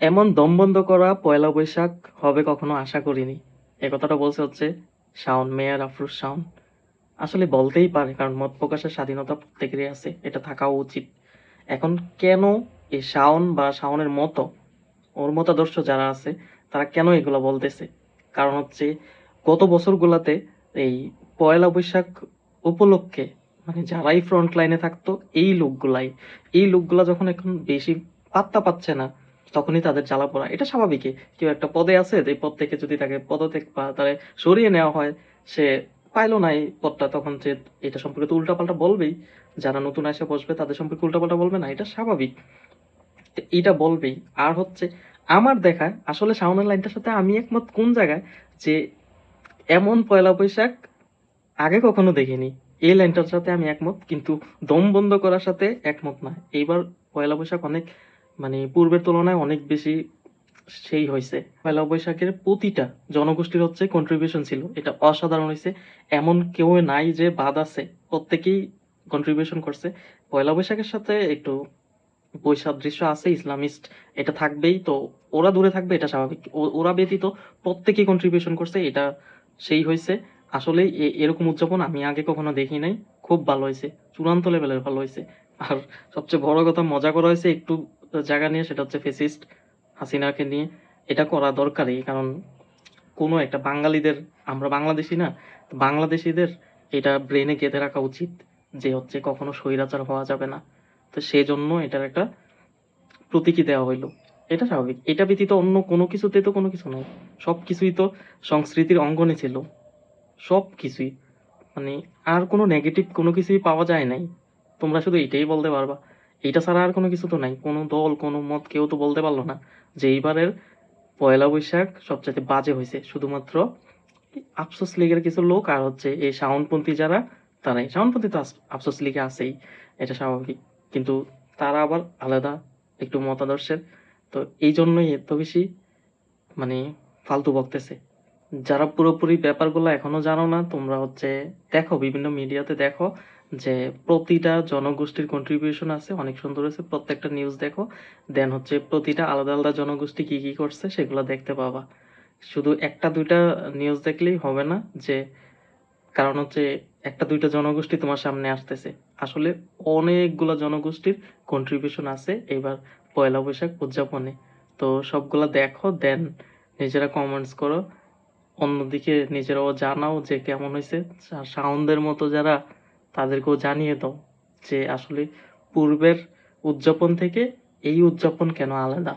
এমন দমবন্ধ করা পয়লা বৈশাখ হবে কখনো আশা করিনি। এ কথাটা বলছে হচ্ছে শাওন মেয়র আফরুজ শাওন। আসলে বলতেই পারে, কারণ মত প্রকাশের স্বাধীনতা প্রত্যেকেরই আছে, এটা থাকাও উচিত। এখন কেন এই শাওন বা শাওনের মতো, ওর মতাদর্শ যারা আছে, তারা কেন এগুলো বলতেছে? কারণ হচ্ছে গত বছরগুলাতে এই পয়লা বৈশাখ উপলক্ষে মানে যারাই ফ্রন্ট লাইনে থাকতো, এই লোকগুলাই, এই লোকগুলা যখন এখন বেশি পাত্তা পাচ্ছে না তখনই তাদের জ্বালা পড়া এটা স্বাভাবিকই। কেউ একটা পদে আছে এই পদ থেকে যদি তাকে পদত্যাগ বা তারে সরিয়ে নেওয়া হয়, সে পাইলো না এই পদটা, তখন যে এটা সম্পর্কে তো উল্টাপাল্টা বলবেই। যারা নতুন এসে বসবে, তাদের সম্পর্কে উল্টাপাল্টা বলবে না, এটা স্বাভাবিক। এটা বলবেই। আর হচ্ছে, আমার দেখা, আসলে শাওনের লাইনটার সাথে আমি একমত কোন জায়গায়, যে এমন পয়লা বৈশাখ আগে কখনো দেখিনি। এই লাইনটার সাথে আমি একমত, কিন্তু দম বন্ধ করার সাথে একমত না। এইবার পয়লা বৈশাখ অনেক মানে পূর্বের তুলনায় অনেক বেশি সেই হয়েছে। পয়লা বৈশাখের প্রতিটা জনগোষ্ঠীর হচ্ছে কন্ট্রিবিউশন ছিল। এটা অসাধারণ হয়েছে। এমন কেউ নাই যে বাদ আছে। প্রত্যেকেই কন্ট্রিবিউশন করছে। পয়লা বৈশাখের সাথে একটু বৈসাদৃশ্য আছে ইসলামিস্ট এটা থাকবেই। তো ওরা দূরে থাকবে, এটা স্বাভাবিক। ওরা ব্যতীত প্রত্যেকেই কন্ট্রিবিউশন করছে, এটা সেই হয়েছে। আসলে এরকম উদযাপন আমি আগে কখনো দেখি নাই। খুব ভালো হয়েছে। চূড়ান্ত লেভেলের ভালো হয়েছে। আর সবচেয়ে বড় কথা, মজা করা হয়েছে একটু জায়গা নিয়ে সেটা হচ্ছে ফেসিস্ট হাসিনাকে নিয়ে। এটা করা দরকারই, কারণ কোনো একটা বাঙালিদের, আমরা বাংলাদেশি না বাংলাদেশিদের এটা ব্রেনে গেঁথে রাখা উচিত যে হচ্ছে কখনো স্বৈরাচার হওয়া যাবে না। তো সেই জন্য এটার একটা প্রতীকী দেওয়া হইল। এটা স্বাভাবিক। এটা ব্যতীত অন্য কোনো কিছুতে তো কোনো কিছু নাই। সব কিছুই তো সংস্কৃতির অঙ্গনে ছিল। সব কিছুই। মানে আর কোনো নেগেটিভ কোনো কিছুই পাওয়া যায় নাই। তোমরা শুধু এটাই বলতে পারবা। এটা ছাড়া আর কোনো কিছু তো নাই। কোনো দল, কোনো মত কেউ তো বলতে পারল না যে এইবারের পয়লা বৈশাখ সবচেয়ে বাজে হয়েছে। শুধুমাত্র আফসোস লীগের কিছু লোক আর হচ্ছে এই শাওনপন্থী যারা, তারাই। শাওনপন্থী তো আফসোস লীগে আছেই, এটা স্বাভাবিক। কিন্তু তারা আবার আলাদা একটু মতাদর্শের। তো এই জন্যই এত বেশি মানে ফালতু বকতেছে। যারা পুরোপুরি ব্যাপারগুলো এখনও জানো না, তোমরা হচ্ছে দেখো, বিভিন্ন মিডিয়াতে দেখো যে প্রতিটা জনগোষ্ঠীর কন্ট্রিবিউশন আছে, অনেক সুন্দর হয়েছে, প্রত্যেকটা নিউজ দেখো। দেন হচ্ছে প্রতিটা আলাদা আলাদা জনগোষ্ঠী কি কি করছে, সেগুলো দেখতে পাবা। শুধু একটা দুইটা নিউজ দেখলেই হবে না যে, কারণ হচ্ছে একটা দুইটা জনগোষ্ঠী তোমার সামনে আসতেছে। আসলে অনেকগুলা জনগোষ্ঠীর কন্ট্রিবিউশন আছে এবার পয়লা বৈশাখ উদযাপনে। তো সবগুলা দেখো দেন নিজেরা কমেন্টস করো। অন্যদিকে নিজেরাও জানাও যে কেমন হয়েছে। সাউন্ডের মতো যারা, তাদেরকেও জানিয়ে দাও যে আসলে পূর্বের উদযাপন থেকে এই উদযাপন কেন আলাদা।